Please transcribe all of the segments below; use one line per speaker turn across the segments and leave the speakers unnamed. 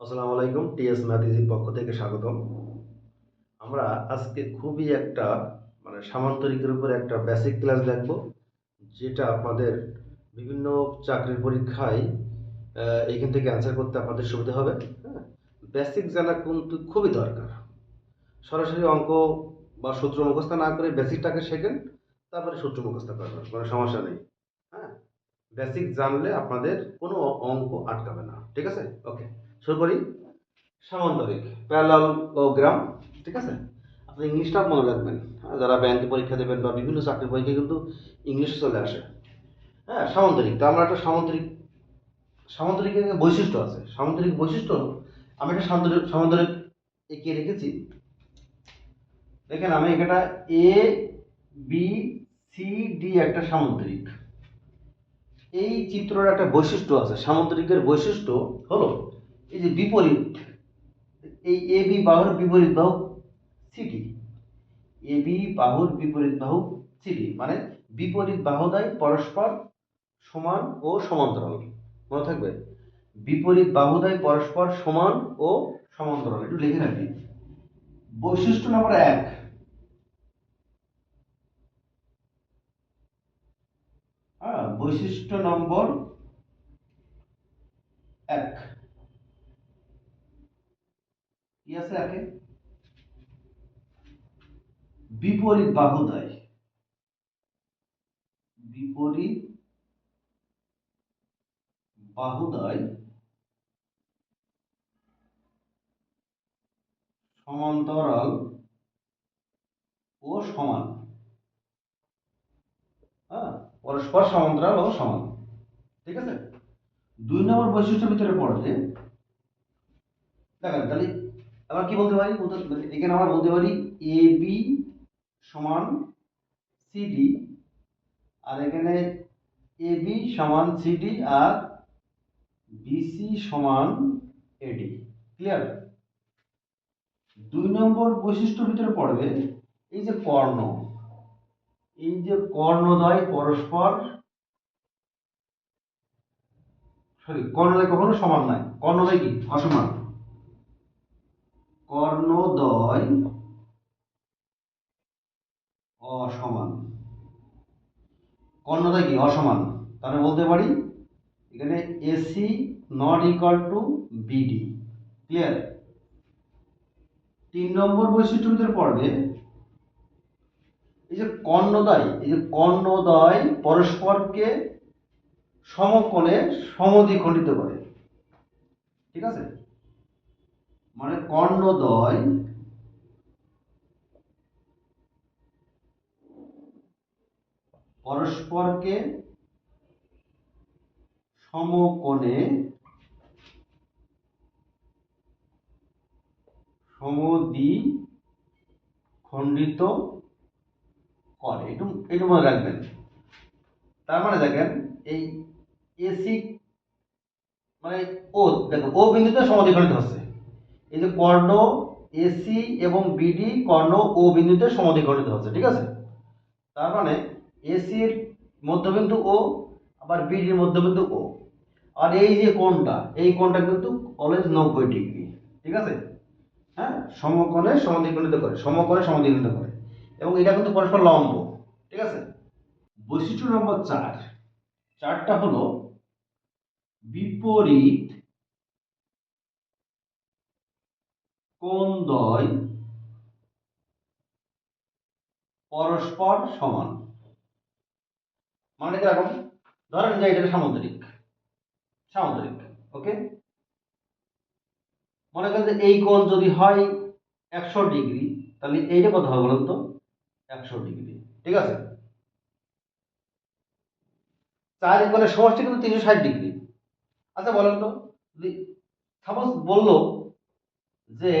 আসসালামু আলাইকুম, টিএস ম্যাথিজির পক্ষ থেকে স্বাগতম। আমরা আজকে খুবই একটা মানে সামান্তরিকের উপরে একটা বেসিক ক্লাস দেখব, যেটা আপনাদের বিভিন্ন চাকরির পরীক্ষায় এইখান থেকে অ্যান্সার করতে আপনাদের সুবিধা হবে হ্যাঁ? বেসিক জানা কিন্তু খুবই দরকার। সরাসরি অঙ্ক বা সূত্র মুখস্থ না করে বেসিকটাকে শেখেন, তারপরে সূত্র মুখস্থ করবেন কোনো সমস্যা নেই হ্যাঁ? বেসিক জানলে আপনাদের কোনো অঙ্ক আটকাবে না, ঠিক আছে? ওকে শুরু করি। সামান্তরিক প্যারালালোগ্রাম ঠিক আছে? আপনি ইংলিশটা মনে রাখবেন। হ্যাঁ, যারা ব্যাংকে পরীক্ষা দেবেন বা বিভিন্ন চাকরির পরীক্ষায় কিন্তু ইংলিশে চলে আসে। হ্যাঁ সামান্তরিক। তা আমরা একটা সামান্তরিক সামান্তরিকের বৈশিষ্ট্য আছে। সামান্তরিক বৈশিষ্ট্য আমি একটা সামান্তরিক সামান্তরিক এঁকে রেখেছি। দেখেন আমি এটা এ বি সি ডি একটা সামান্তরিক। এই চিত্রের একটা বৈশিষ্ট্য আছে। সামান্তরিকের বৈশিষ্ট্য হলো এই যে বিপরীত, এই এ বি বাহুর বিপরীত বাহু সিটি এ বি বাহুর বিপরীত বাহু সিটি মানে বিপরীত বাহুদায় পরস্পর সমান ও সমান্তরাল। মনে থাকবে? বিপরীত বাহুদায় পরস্পর সমান ও সমান্তরাল। একটু লিখে রাখি। বৈশিষ্ট্য নম্বর এক। হ্যাঁ বৈশিষ্ট্য নম্বর এক কি আছে একে বিপরীত বাহুদায়। বিপরীত বাহুদায় সমান্তরাল ও সমান। হ্যাঁ পরস্পর সমান্তরাল ও সমান। ঠিক আছে? দুই নম্বর বৈশিষ্ট্যের ভিতরে পড়বে দেখেন, তাহলে আমরা কি বলতে পারি? মানে এখানে আমরা বলতে পারি এ বি সমান সিডি আর এখানে এ বি সমান সিডি আর বিসি সমান এডি ক্লিয়ার দুই নম্বর বৈশিষ্ট্যের ভিতরে পড়বে এই যে কর্ণ। এই যে কর্ণদ্বয় পরস্পর, সরি কর্ণদয় কখনো সমান নয়। কর্ণদয় কি? অসমান। কর্ণদ্বয় অসমান। কর্ণদ্বয় কি? অসমান। তাহলে বলতে পারি, এখানে AC not equal to BD clear তিন নম্বর বৈশিষ্ট্যের ভিতরে পড়বে এই যে কর্ণদ্বয়, এই যে কর্ণদ্বয় পরস্পরকে সমকোণে সমদ্বিখণ্ডিত করে। ঠিক আছে? মানে কর্ণদ্বয় পরস্পরকে সমকোণে সমদ্বি খণ্ডিত করে। একটু একটু মনে রাখবেন। তার মানে দেখেন, এই এসি মানে ও দেখো ও বিন্দুতে সমদ্বিখণ্ডিত হচ্ছে। এই যে কর্ণ এসি এবং বিডি কর্ণ ও বিন্দুতে সমদ্বিখণ্ডিত হচ্ছে, ঠিক আছে? তার মানে এসির মধ্যবিন্দু ও আবার বিডির মধ্যবিন্দু ও আর এই যে কোণটা, এই কোণটা কিন্তু অলওয়েজ নব্বই ডিগ্রি, ঠিক আছে? হ্যাঁ? সমকোণে সমদ্বিখণ্ডিত করে, সমকোণে সমদ্বিখণ্ডিত করে। এবং এটা কিন্তু পরস্পর লম্ব, ঠিক আছে? বৈশিষ্ট্য নম্বর চার, চারটা হলো বিপরীত কোণদ্বয় পরস্পর সমান? মানে কীরকম? ধরেন যে এটা সামুদ্রিক। সামুদ্রিক, ওকে? মনে করেন যে এই কোণ যদি হয় একশো ডিগ্রি, তাহলে এইটা কত হবে বলুন তো? একশো ডিগ্রি, ঠিক আছে? চার কোণের সমষ্টি কিন্তু তিনশো ষাট ডিগ্রি। আচ্ছা বলেন তো সাপোজ বলল যে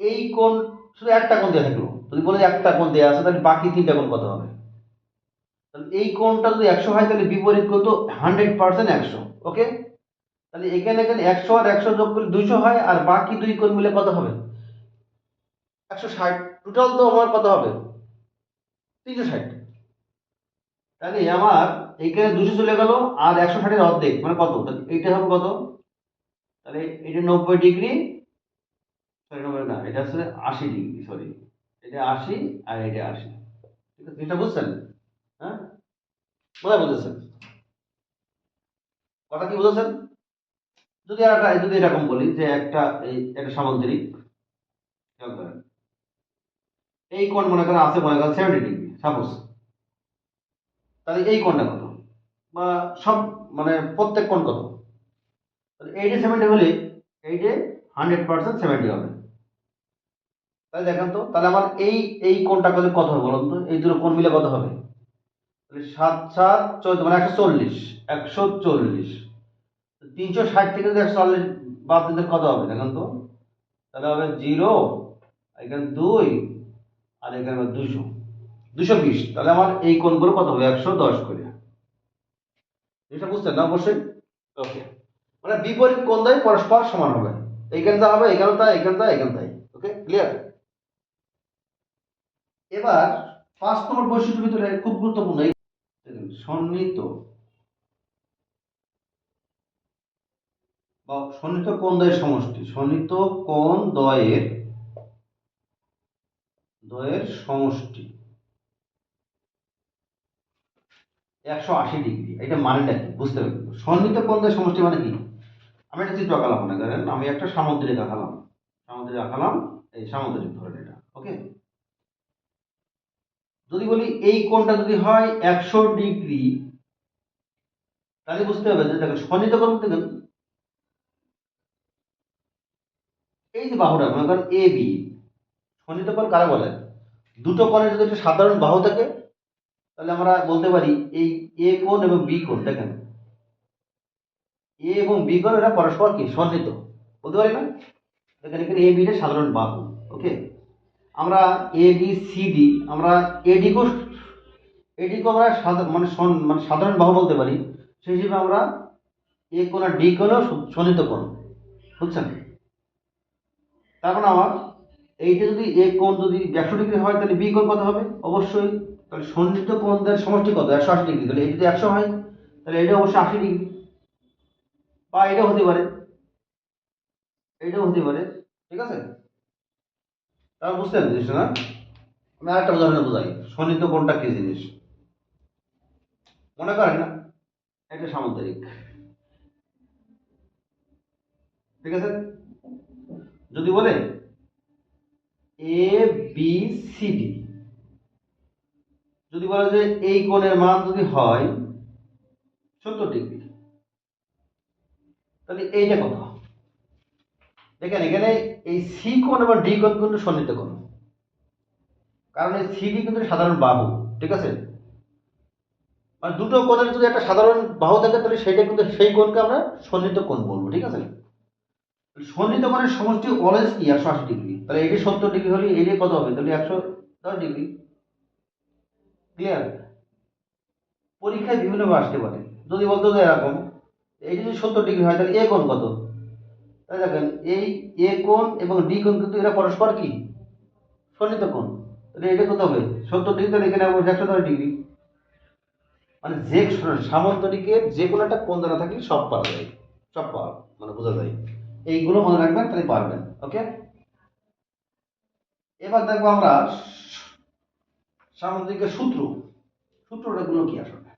এই কোণ, শুধু একটা কোণ দেওয়া থাকল। যদি বলে একটা কোণ দেওয়া আছে, তাহলে বাকি তিনটা কোণ কত হবে? তাহলে এই কোণটা যদি একশো হয়, তাহলে বিপরীত কোণ তো হান্ড্রেড পার্সেন্ট একশো ওকে তাহলে এখানে এখানে একশো আর একশো যোগ করলে দুইশো হয়, আর বাকি দুই কোণ মিলে কত হবে? একশো ষাট। টোটাল তো আমার কত হবে? তিনশো ষাট। তাহলে আমার এইখানে দুশো চলে গেল, আর একশো ষাটের অর্ধেক মানে কত? এইটা হবে কত?
তাহলে এটা নব্বই ডিগ্রি সরি নব্বই না। এটা হচ্ছে আশি ডিগ্রি সরি এটা আশি আর এটা আশি। এটা বুঝছেন? হ্যাঁ? কোথায় বুঝেছেন? কথা কি বুঝেছেন? যদি একটা যদি এরকম বলি যে একটা এই একটা সামুদ্রিক এই কোণ মনে করেন আছে, মনে করেন সেভেন্টি ডিগ্রি সাপোজ তাহলে এই কোণটা কত? বা সব মানে প্রত্যেক কোণ কত? এইটে সেভেন্টি হলে এইটে হান্ড্রেড পার্সেন্ট সেভেন্টি হবে। তাহলে দেখেন তো, তাহলে আমার এই এই কোনটা কত কত হবে বলুন তো? এই দুটো কোন মিলে কত হবে? তাহলে সাত সাত, চোদ্দ মানে একশো চল্লিশ একশো চল্লিশ। তিনশো ষাট থেকে যদি একশো চল্লিশ বাদ দিতে কত হবে? দেখেন তো। তাহলে হবে জিরো এখানে দুই, আর এখানে হবে দুশো। দুশো বিশ। তাহলে আমার এই কোণগুলো কত হবে? একশো দশ করে। এটা বুঝছেন না অবশ্যই? ওকে। মানে বিপরীত কোণ দ্বয় পরস্পর সমান হবে। এইখানে যা হবে, এখানে তাই এখানে তাই এখানে তাই। ওকে? ক্লিয়ার এবার পাঁচ নম্বর বৈশিষ্ট্যের ভিতরে খুব গুরুত্বপূর্ণ সন্নিহিত বা সন্নিহিত কোণ দ্বয়ের সমষ্টি? সন্নিহিত কোণ দ্বয়ের দ্বয়ের সমষ্টি? একশো আশি ডিগ্রি এটা মানেটা কি? বুঝতে কিন্তু। সন্নিহিত কোণ দয়ের সমষ্টি মানে কি? আমি একটা চিত্র আঁকালাম, মনে করেন। আমি একটা সামুদ্রিক আঁকালাম। সামুদ্রিক আঁকালাম, এই সামুদ্রিক ধরেন এটা ওকে যদি বলি এই কোণটা যদি হয় একশো ডিগ্রি, তাহলে বুঝতে হবে যে দেখেন সন্নিহিত কোণ দেখেন এই যে বাহুটা, মনে করেন এ বি সন্নিহিত কোণ কারা বলে? দুটো কোণের যদি একটা সাধারণ বাহু থাকে, তাহলে আমরা বলতে পারি এই এ কোণ এবং বি কোণ, দেখেন। এ এবং বি কোণ এরা পরস্পর কি? সন্নিহিত বলতে পারি না? দেখেন এখানে এ বিটা সাধারণ বাহু ওকে আমরা এ বি সি ডি আমরা এডিকেও এডিকেও আমরা মানে মানে সাধারণ বাহু বলতে পারি। সেই হিসেবে আমরা এ কোন ডি কোণও সন্নিহিত কোণ। বুঝছেন? তার মানে আমার এইটা যদি এ কোণ যদি একশো ডিগ্রি হয়, তাহলে বি কোণ কত হবে? অবশ্যই। তাহলে সন্নিহিত কোণদের সমষ্টি কত? একশো আশি ডিগ্রি। তাহলে এই যদি একশো হয়, তাহলে এটা অবশ্যই আশি ডিগ্রি। বা এটাও হতে পারে। এটাও হতে পারে। ঠিক আছে? তাহলে বুঝতে জিনিসটা না? আমি আরেকটা উদাহরণে বোঝাই। সন্নিহিত কোনটা কি জিনিস? মনে করেন না? এটা সামুদ্রিক। ঠিক আছে? যদি বলে এ বি সি ডি যদি বলে যে এই কোণের মান যদি হয় সত্তর ডিগ্রি, তাহলে এইটা কত? দেখেন, এখানে এই সি কোণ এবং ডি কোণ কিন্তু সন্নিহিত কোণ। কারণ এই সি ডি কিন্তু সাধারণ বাহু, ঠিক আছে? মানে দুটো কোণের যদি একটা সাধারণ বাহু থাকে, তাহলে সেটা কিন্তু সেই কোণকে আমরা সন্নিহিত কোণ বলব, ঠিক আছে? সন্নিহিত কোণের সমষ্টি অলওয়েজ কি একশো আশি ডিগ্রি তাহলে এটি সত্তর ডিগ্রি হলে এটি কত হবে? তাহলে একশো দশ ডিগ্রি ক্লিয়ার পরীক্ষায় বিভিন্নভাবে আসতে পারে। যদি বলতো যে এরকম এইটি যদি সত্তর ডিগ্রি হয়, তাহলে এ কোণ কত? দেখেন, এই এ কোণ এবং ডি কোণ কিন্তু এরা পরস্পর কি? সন্নিহিত কোণ। তাহলে এটা কত হবে? সত্তর ডিগ্রি তাহলে এখানে একশো দশ ডিগ্রি মানে যে সামন্তরিকের যে কোনো একটা কোণ দ্বারা থাকলে সব পাওয়া যায়। সব পাওয়া মানে বোঝা যায়। এইগুলো মনে রাখবেন, তাহলে পারবেন ওকে এবার দেখব আমরা সামুদ্রিকের সূত্র। সূত্রটা গুলো কি আসলে?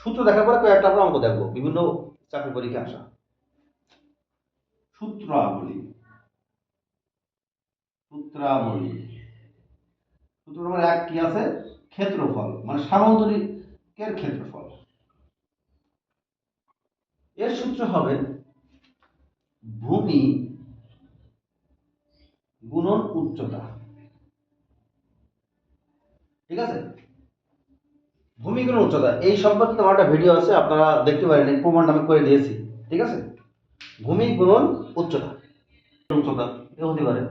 সূত্র দেখার পরে কয়েকটা আমরা অঙ্ক দেখব, বিভিন্ন চাকরি পরীক্ষা আসা। সূত্রাবলী। সূত্রাবলী। সূত্র নম্বর এক কি আছে? ক্ষেত্রফল। মানে সামন্তরিকের ক্ষেত্রফল। এর সূত্র হবে ভূমি গুণন উচ্চতা। ঠিক আছে? ভূমি গুণন উচ্চতা। এই সম্পর্কে আমার একটা ভিডিও আছে, আপনারা দেখতে পারেন এই প্রমাণটা আমি করে দিয়েছি। ঠিক আছে? ভূমি গুণন উচ্চতা। উচ্চতা এ হতে পারে।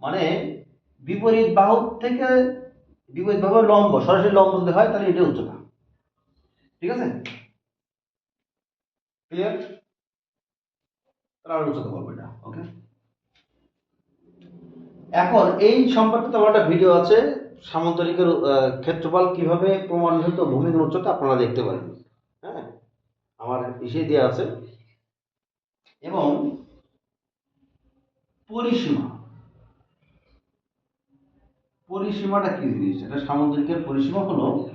মানে বিপরীত বাহু থেকে বিপরীত বাহু লম্ব সরাসরি লম্ব যদি হয় তাহলে এটা উচ্চতা। ঠিক আছে? ক্লিয়ার তাহলে আর উচ্চতা বলব এটা ওকে এখন এই সম্পর্কে তো আমার একটা ভিডিও আছে সামন্তরিকের আহ, ক্ষেত্রফল কীভাবে প্রমাণিত ভূমি উচ্চতা আপনারা দেখতে পারেন। হ্যাঁ? আমার ইসে দেওয়া আছে। এবং পরিসীমা। পরিসীমাটা কি জিনিস? এটা সামুদ্রিকের পরিসীমা হলো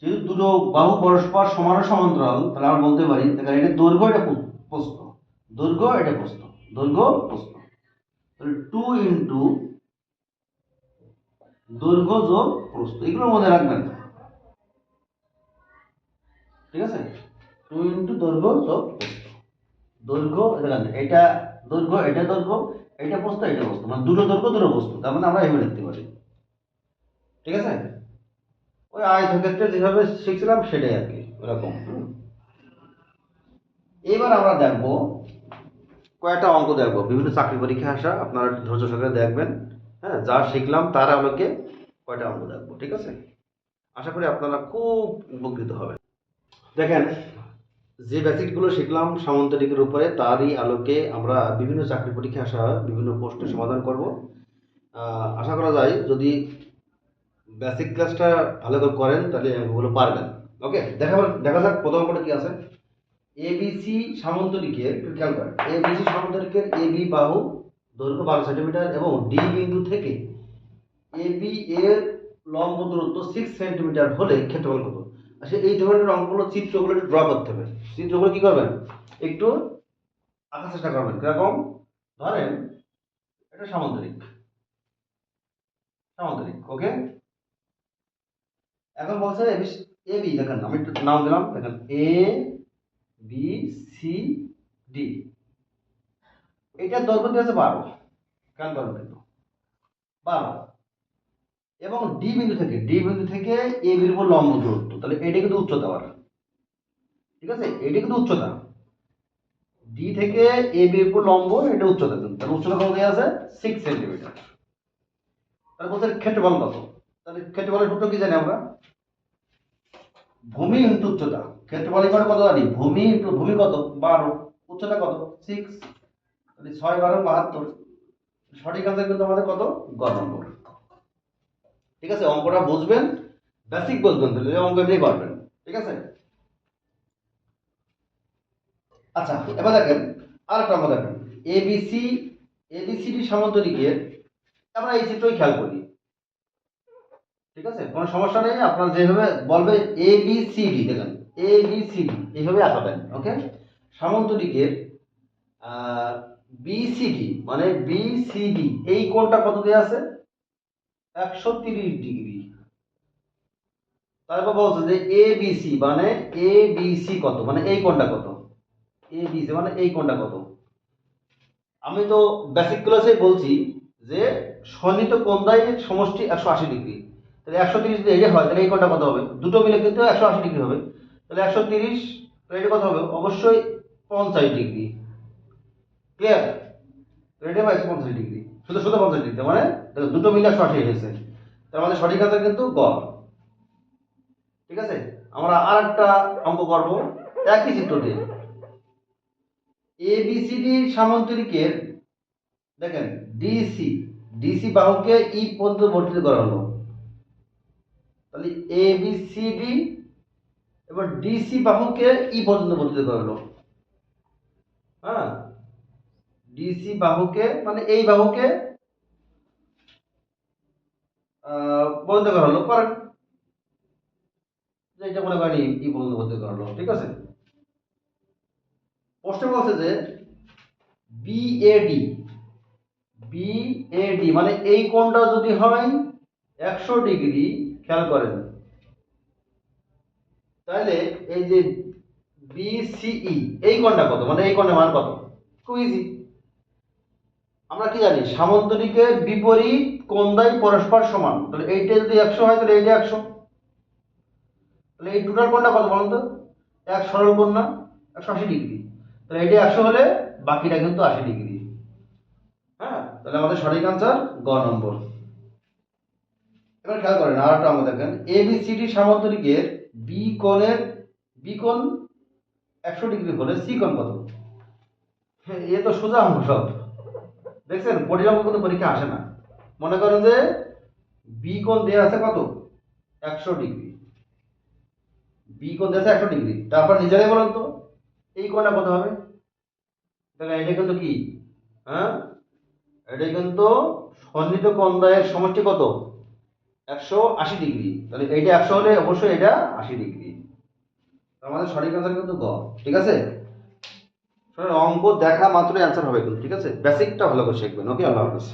যেহেতু দুটো বাহু পরস্পর সমান সমান্তরাল, তাহলে আমরা বলতে পারি দেখেন এটা দৈর্ঘ্য এটা পো- প্রস্থ। দৈর্ঘ্য এটা প্রস্থ। দৈর্ঘ্য প্রস্থ। তাহলে টু ইন্টু দৈর্ঘ্য যোগ প্রস্থ। এগুলো মনে রাখবেন। ঠিক আছে? টু ইন্টু দৈর্ঘ্য প্রস্থ দৈর্ঘ্য দেখেন এটা দৈর্ঘ্য এটা দৈর্ঘ্য, এটা প্রস্থ এটা প্রস্থ মানে দুটো দৈর্ঘ্য, দুটো প্রস্থ তার মানে আমরা এভাবে লিখতে পারি। ঠিক আছে? ওই আয়তক্ষেত্রে যেভাবে শিখছিলাম সেটাই আর কি, ওরকম এবার আমরা দেখব, কয়েকটা অঙ্ক দেখব, বিভিন্ন চাকরি পরীক্ষা আসা, আপনারা ধৈর্য সহকারে দেখবেন হ্যাঁ যা শিখলাম তার আলোকে কয়টা অঙ্ক দেখব, ঠিক আছে? আশা করি আপনারা খুব উপকৃত হবেন। দেখেন যে বেসিকগুলো শিখলাম সামন্তরিকের উপরে, তারই আলোকে আমরা বিভিন্ন চাকরি পরীক্ষা আসা বিভিন্ন প্রশ্নের সমাধান করব। আশা করা যায় যদি বেসিক ক্লাসটা ভালো করে করেন, তাহলে ওগুলো পারবেন। ওকে দেখা দেখা যাক প্রথম অঙ্কটা কি আছে। এবিসি সামন্তরিকের খেয়াল করেন এবিসি সামন্তরিকের এবি বাহু, দৈর্ঘ্য বারো সেন্টিমিটার এবং ডি বিন্দু থেকে এবি এর লম্ব দূরত্ব সিক্স সেন্টিমিটার হলে ক্ষেত্রফল কত? আসলে এই ধরনের অঙ্কগুলো চিত্রগুলো একটু ড্র করতে হবে। চিত্রগুলো কি করবেন? একটু আঁকার চেষ্টা করবেন। কীরকম? ধরেন, এটা সামন্তরিক। সামন্তরিক ওকে এখন বলছে এ বি দেখেন, আমি একটু নাম দিলাম, দেখেন এ বি সি ডি এটার দৈর্ঘ্য দিয়েছে বারো। খেয়াল করেন কিন্তু বারো। এবং ডি বিন্দু থেকে ডি বিন্দু থেকে এ উপর লম্ব দূরত্ব। তাহলে এটা কিন্তু উচ্চতা আবার ঠিক আছে? এটা কিন্তু উচ্চতা। ডি থেকে এ বির উপর লম্ব, এটা উচ্চতা কিন্তু। তাহলে উচ্চতা কত আছে? সিক্স সেন্টিমিটার তাহলে বলছে ক্ষেত্রফল কত? তাহলে ক্ষেত্রফলের সূত্র কি জানি আমরা? ভূমি ইন্টু উচ্চতা। ক্ষেত্রফল এবার কত জানি? ভূমি ইন্টু ভূমি কত? বারো। উচ্চতা কত? সিক্স তাহলে ছয় বারো বাহাত্তর। সঠিক আনসার কিন্তু আমাদের কত? গ নম্বর। ঠিক আছে? অঙ্কটা বুঝবেন? বেসিক বুঝবেন তাহলে অঙ্ক এমনি পারবেন। ঠিক আছে? আচ্ছা এবার দেখেন আর একটা অঙ্ক দেখেন এবিসি এবিসিডি সামন্তরিকের আমরা এই চিত্রই খেয়াল করি। ঠিক আছে? কোনো সমস্যা নেই, আপনার যেভাবে বলবে এ বি সি ডি দেখেন। এ বি সি ডি এইভাবে আঁকাবেন ওকে সামন্তরিকের বিসিডি মানে বিসিডি এই কোণটা কত দেওয়া আছে? একশো তিরিশ ডিগ্রি। তারপর বলছে যে এ বিসি মানে এ বিসি কত? মানে এই কোণটা কত? এ বিসি মানে এই কোণটা কত? আমি তো বেসিক ক্লাসে বলছি যে সন্নিহিত কোণদায় সমষ্টি একশো আশি ডিগ্রি। তাহলে একশো তিরিশ যদি এটা হয়, তাহলে এই কোণটা কত হবে? দুটো মিলে কিন্তু একশো আশি ডিগ্রি হবে। তাহলে একশো তিরিশ, তাহলে এটা কত হবে? অবশ্যই পঞ্চাশ ডিগ্রি। ক্লিয়ার এটা একশো পঞ্চাশ ডিগ্রি। শুধু শুধু পঞ্চাশ ডিগ্রি মানে দুটো মিলে একশো আশি এসেছে তার মানে সঠিক আনসার কিন্তু গ। ঠিক আছে? আমরা আর একটা অঙ্ক করব। একই চিত্র এ বি সি সামান্তরিকের, দেখেন ডিসি ডিসি বাহুকে ই পর্যন্ত বর্ধিত করা হলো। তাহলে এ বি সি এবার ডিসি বাহুকে ই পর্যন্ত বর্ধিত করা হলো। হ্যাঁ? ডিসি বাহুকে মানে এই বাহুকে বর্ধিত করা হলো। করেন যে এটা মনে করেন ই ই পর্যন্ত বর্ধিত করা হলো ঠিক আছে? প্রশ্ন বলছে যে বিএডি বিএডি মানে এই কোণটা যদি হয় একশো ডিগ্রি, খেয়াল করেন। তাহলে এই যে বিসিই এই কোণটা কত? মানে এই কোণের মান কত? খুব ইজি আমরা কি জানি? সামন্তরিকের বিপরীত কোণদাই পরস্পর সমান। তাহলে এইটা যদি একশো হয়, তাহলে এইটা একশো। তাহলে এই টোটাল কোণটা কত বলুন তো এক সরল না একশো আশি ডিগ্রি। তাহলে এটা একশো হলে বাকিটা কিন্তু আশি ডিগ্রি। হ্যাঁ? তাহলে আমাদের সঠিক আনসার গ নম্বর। এবার খেয়াল করেন আর একটা আমরা দেখেন। এ বি সি ডি সামান্তরিকের বি কোণের বি কোণ একশো ডিগ্রি হলে সি কোণ কত? হ্যাঁ, এ তো সোজা অঙ্ক সব। দেখছেন কঠিন কিন্তু পরীক্ষা আসে না। মনে করেন যে বি কোণ দেওয়া আছে কত? একশো ডিগ্রি। বি কোণ দেশে একশো ডিগ্রি তারপর নিজেরাই বলেন তো, এই কোণটা কত হবে? দেখেন এটা কিন্তু কি? হ্যাঁ? এটা কিন্তু সন্নিহিত কোণদ্বয়ের সমষ্টি কত? একশো আশি ডিগ্রি তাহলে এইটা একশো হলে অবশ্যই এটা আশি ডিগ্রি আমাদের সঠিক অ্যান্সার কিন্তু গ। ঠিক আছে? অঙ্ক দেখা মাত্রই অ্যান্সার হবে কিন্তু, ঠিক আছে? বেসিকটা ভালো করে শিখবেন। ওকে আল্লাহ হাফেজ।